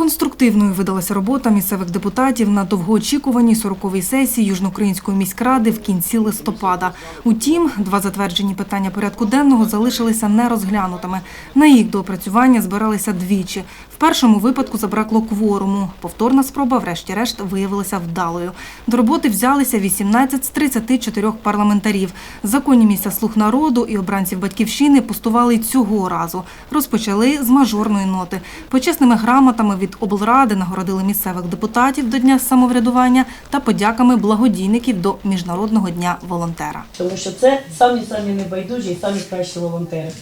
Конструктивною видалася робота місцевих депутатів на довгоочікуваній 40-й сесії Южноукраїнської міськради в кінці листопада. Утім, два затверджені питання порядку денного залишилися нерозглянутими. На їх доопрацювання збиралися двічі. В першому випадку забракло кворуму. Повторна спроба, врешті-решт, виявилася вдалою. До роботи взялися 18 з 34 парламентарів. Законні місця слуг народу і обранців батьківщини пустували цього разу. Розпочали з мажорної ноти. Почесними грамотами від облради нагородили місцевих депутатів до Дня самоврядування та подяками благодійників до Міжнародного дня волонтера. Тому що це самі самі небайдужі і самі кращі волонтери.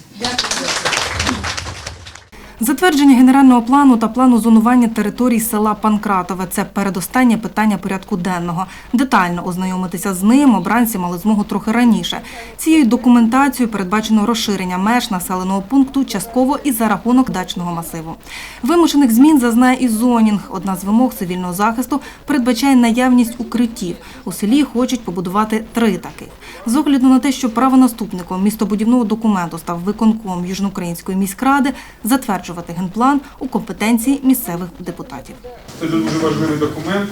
Затвердження генерального плану та плану зонування територій села Панкратове це передостаннє питання порядку денного. Детально ознайомитися з ним обранці мали змогу трохи раніше. Цією документацією передбачено розширення меж населеного пункту частково і за рахунок дачного масиву. Вимушених змін зазнає і зонінг. Одна з вимог цивільного захисту передбачає наявність укриттів. У селі хочуть побудувати три таких. З огляду на те, що правонаступником містобудівного документу став виконком Южноукраїнської міськради, затверджувати генплан у компетенції місцевих депутатів. Це дуже важливий документ.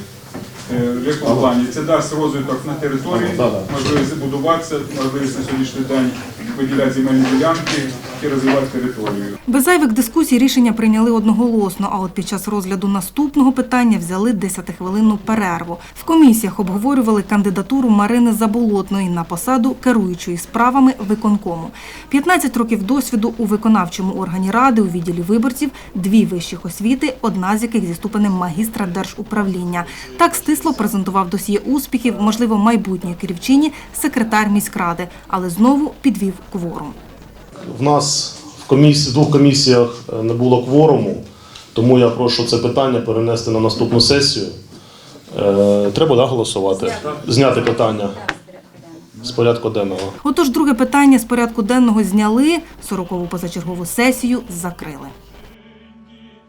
Е, В якому плані це дасть розвиток на території, можливість будуватися, можливість на сьогоднішній день виділяти земельні ділянки і розвивати територію. Без зайвих дискусій рішення прийняли одноголосно, а от під час розгляду наступного питання взяли 10-хвилинну перерву. В комісіях обговорювали кандидатуру Марини Заболотної на посаду керуючої справами виконкому. 15 років досвіду у виконавчому органі ради у відділі виборців, дві вищих освіти, одна з яких зі ступенем магістра держуправління. Так стисло презентував досьє успіхів, можливо, майбутньої керівчині секретар міськради, але знову підвів кворум. В нас в комісії, в двох комісіях е, не було кворуму, тому я прошу це питання перенести на наступну сесію. Е, Треба да, голосувати, зняти питання з порядку денного. Отож, друге питання з порядку денного зняли, 40-ву позачергову сесію закрили.